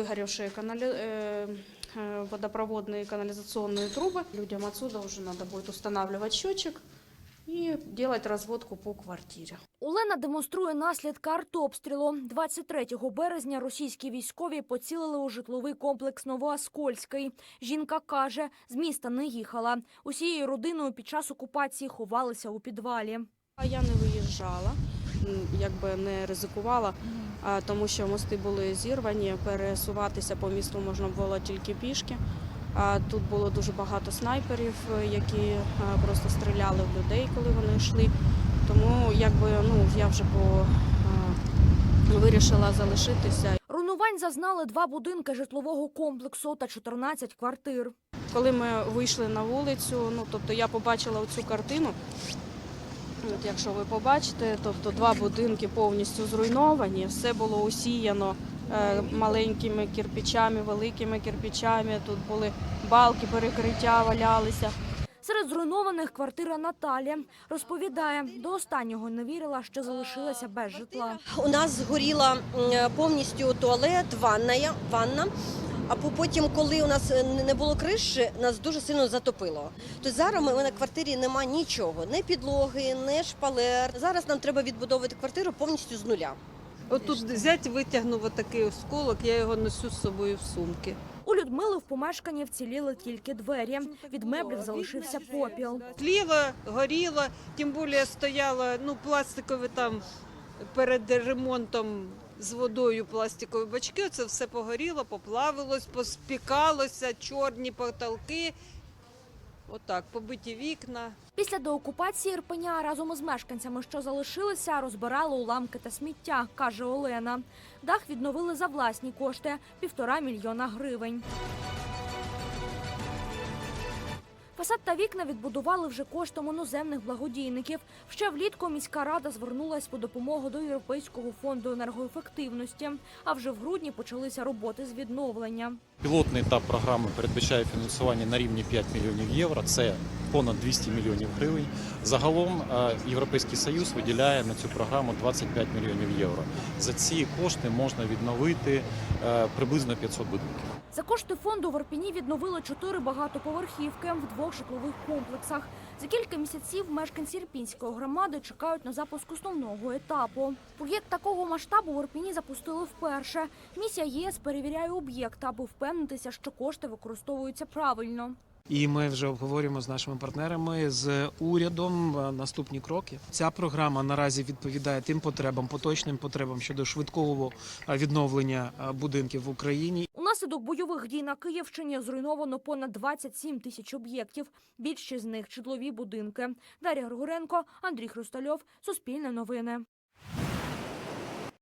Выгоревшие канали... э, э, водопроводные канализационные трубы. Людям отсюда уже надо будет устанавливать счетчик и делать разводку по квартире. Олена демонструє наслідки артобстрілу. 23 березня російські військові поцілили у житловий комплекс Новоаскольський. Жінка каже, з міста не їхала. Усією родиною під час окупації ховалися у підвалі. А я не виїжджала, м, якби не ризикувала, тому що мости були зірвані, пересуватися по місту можна було тільки пішки. А тут було дуже багато снайперів, е, які е, просто стріляли в людей, коли вони йшли. Тому якби ну я вже по е, вирішила залишитися. Руйнувань зазнали два будинки житлового комплексу та 14 квартир. Коли ми вийшли на вулицю, ну тобто я побачила цю картину. От якщо ви побачите, тобто два будинки повністю зруйновані, все було усіяно е, маленькими кирпичами, великими кирпичами. Тут були балки, перекриття валялися. Серед зруйнованих квартира Наталі розповідає, до останнього не вірила, що залишилася без житла. У нас згоріла повністю туалет, ванна, ванна. А потім, коли у нас е, не було криші, нас дуже сильно затопило. То зараз ми на квартирі нема нічого, ні підлоги, ні шпалер. Зараз нам треба відбудовувати квартиру повністю з нуля. Отут зять витягнув отакий осколок, я його носю з собою в сумки. У Людмили в помешканні вціліли тільки двері. Від меблів залишився попіл. Тліло, горіло, тим більше стояло ну, пластикові там перед ремонтом з водою пластикові бачки. Це все погоріло, поплавилось, поспікалося, чорні потолки. Отак, побиті вікна. Після деокупації Ірпеня разом із мешканцями, що залишилися, розбирали уламки та сміття, каже Олена. Дах відновили за власні кошти півтора мільйона гривень. Фасад та вікна відбудували вже коштом іноземних благодійників. Ще влітку міська рада звернулась по допомогу до Європейського фонду енергоефективності. А вже в грудні почалися роботи з відновлення. Пілотний етап програми передбачає фінансування на рівні 5 мільйонів євро. Це понад 200 мільйонів гривень. Загалом е, Європейський Союз виділяє на цю програму 25 мільйонів євро. За ці кошти можна відновити е, приблизно 500 будинків. За кошти фонду в Ірпіні відновили чотири багатоповерхівки в двох житлових комплексах. За кілька місяців мешканці Ірпінської громади чекають на запуск основного етапу. Проєкт такого масштабу в Ірпіні запустили вперше. Місія ЄС перевіряє об'єкт, аби впевнитися, що кошти використовуються правильно. І ми вже обговорюємо з нашими партнерами з урядом е, наступні кроки. Ця програма наразі відповідає тим потребам, поточним потребам щодо швидкого е, відновлення е, будинків в Україні. Унаслідок бойових дій на Київщині зруйновано понад 27 тисяч об'єктів. Більшість з них житлові будинки. Дар'я Григоренко, Андрій Хрустальов, Суспільне новини.